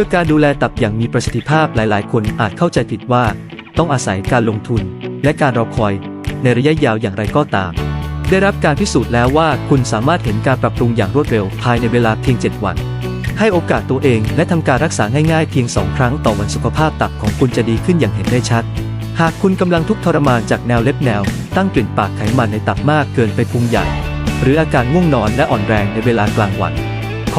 พื่อการดูแลตับอย่างมีประสิทธิภาพหลาย ๆ คนอาจเข้าใจผิดว่า ต้องอาศัยการลงทุน และการรอคอย ในระยะยาวอย่างไรก็ตาม ได้รับการพิสูจน์แล้วว่าคุณสามารถเห็นการปรับปรุงอย่างรวดเร็วภายในเวลาเพียง 7 วัน ให้โอกาสตัวเองและทำการรักษาง่าย ๆ เพียง 2 ครั้งต่อวันสุขภาพตับของคุณจะดีขึ้นอย่างเห็นได้ชัด หากคุณกำลังทุกข์ทรมานจากแนวเล็บแนว ตั้งกลิ่นปากไขมันในตับมากเกินไปพุงใหญ่ หรืออาการง่วงนอนและอ่อนแรงในเวลากลางวัน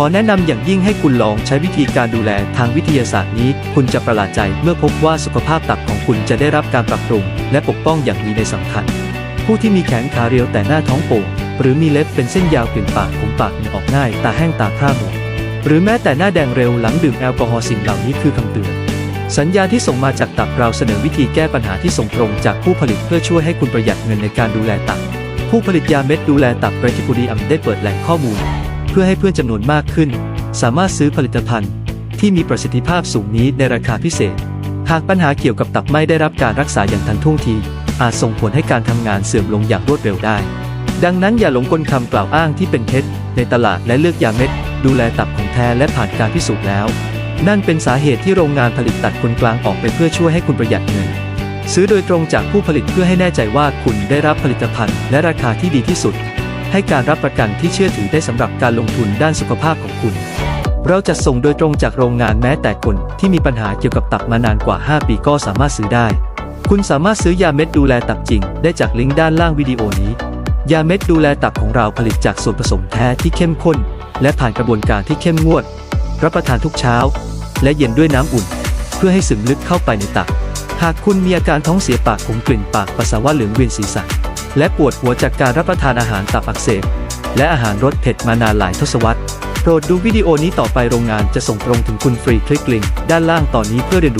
อแนะนำอย่างยิ่งให้คุณลองใช้วิธีการดูแลทางวิทยาศาสตร์นี้ คุณจะประหลาดใจเมื่อพบว่าสุขภาพตับของคุณจะได้รับการปรับปรุง และปกป้องอย่างมีในสำคัญ ผู้ที่มีแขนขาเรียวแต่หน้าท้องโป่งหรือมีเล็บเป็นเส้นยาวกลิ่นปากผมปากเหงื่ออกง่ายตาแห้งตาพร่าหมัวหรือแม้แต่หน้าแดงเร็วหลังดื่มแอลกอฮอล์สิ่งเหล่านี้คือคำเตือนสัญญาที่ส่งมาจากตับเราเสนอวิธีแก้ปัญหาที่ส่งตรงจากผู้ผลิตเพื่อช่วยให้คุณประหยัดเงินในการดูแลตับ ผู้ผลิตยาเม็ดดูแลตับเรติคูดีอัมได้เปิดแหล่งข้อมูล เพื่อให้เพื่อนจำนวนมากขึ้น สามารถซื้อผลิตภัณฑ์ ที่มีประสิทธิภาพสูงนี้ในราคาพิเศษ หากปัญหาเกี่ยวกับตับไม่ได้รับการรักษาอย่างทันท่วงที อาจส่งผลให้การทำงานเสื่อมลงอย่างรวดเร็วได้ ดังนั้นอย่าหลงกลคำกล่าวอ้างที่เป็นเท็จในตลาดและเลือกยาเม็ด ดูแลตับของแท้และผ่านการพิสูจน์แล้ว นั่นเป็นสาเหตุที่โรงงานผลิตตัดคนกลางออกไปเพื่อช่วยให้คุณประหยัดเงินซื้อโดยตรงจากผู้ผลิตเพื่อให้แน่ใจว่าคุณได้รับผลิตภัณฑ์และราคาที่ดีที่สุด ให้การรับประกันที่เชื่อถือได้สำหรับการลงทุนด้านสุขภาพของคุณ เราจะส่งโดยตรงจากโรงงานแม้แต่คนที่มีปัญหาเกี่ยวกับตับมานานกว่า 5 ปีก็สามารถซื้อได้ คุณสามารถซื้อยาเม็ดดูแลตับจริง ได้จากลิงก์ด้านล่างวิดีโอนี้ ยาเม็ดดูแลตับของเราผลิตจากส่วนผสมแท้ที่เข้มข้น และผ่านกระบวนการที่เข้มงวด รับประทานทุกเช้า และเย็นด้วยน้ำอุ่น เพื่อให้ซึมลึกเข้าไปในตับ หากคุณมีอาการท้องเสียปากขมกลิ่นปากปัสสาวะเหลืองเวียนศีรษะ และปวดหัวจากการรับประทานอาหารตับอักเสบ และอาหารรสเผ็ดมานานหลายทศวรรษ โปรดดูวิดีโอนี้ต่อไปโรงงานจะส่งตรงถึงคุณฟรีคลิกลิงก์ด้านล่างตอนนี้เพื่อเรียนรู้